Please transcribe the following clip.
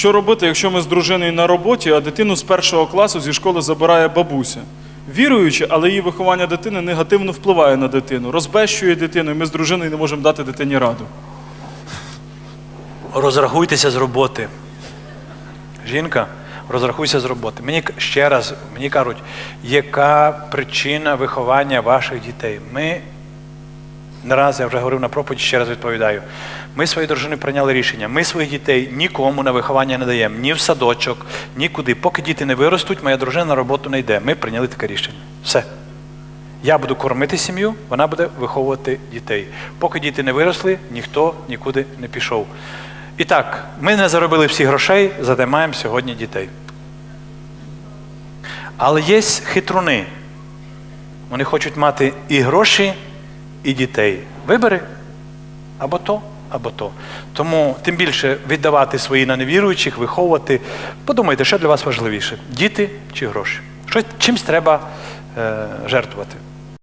Що робити, якщо ми з дружиною на роботі, а дитину з першого класу зі школи забирає бабуся? Віруючи, але її виховання дитини негативно впливає на дитину, розбещує дитину, і ми з дружиною не можемо дати дитині раду. Розрахуйтеся з роботи. Жінка, розрахуйся з роботи. Мені ще раз мені кажуть, яка причина виховання ваших дітей? Ми не раз я вже говорив на проповіді, ще раз відповідаю. Ми своєю дружиною прийняли рішення. Ми своїх дітей нікому на виховання не даємо, ні в садочок, нікуди. Поки діти не виростуть, моя дружина на роботу не йде. Ми прийняли таке рішення. Все. Я буду кормити сім'ю, вона буде виховувати дітей. Поки діти не виросли, ніхто нікуди не пішов. І так, ми не заробили всі грошей, зате маємо сьогодні дітей. Але є хитруни. Вони хочуть мати і гроші, і дітей. Вибери або то, або то. Тому тим більше віддавати свої на невіруючих, виховувати. Подумайте, що для вас важливіше: діти чи гроші? Що, чимсь треба е, жертвувати.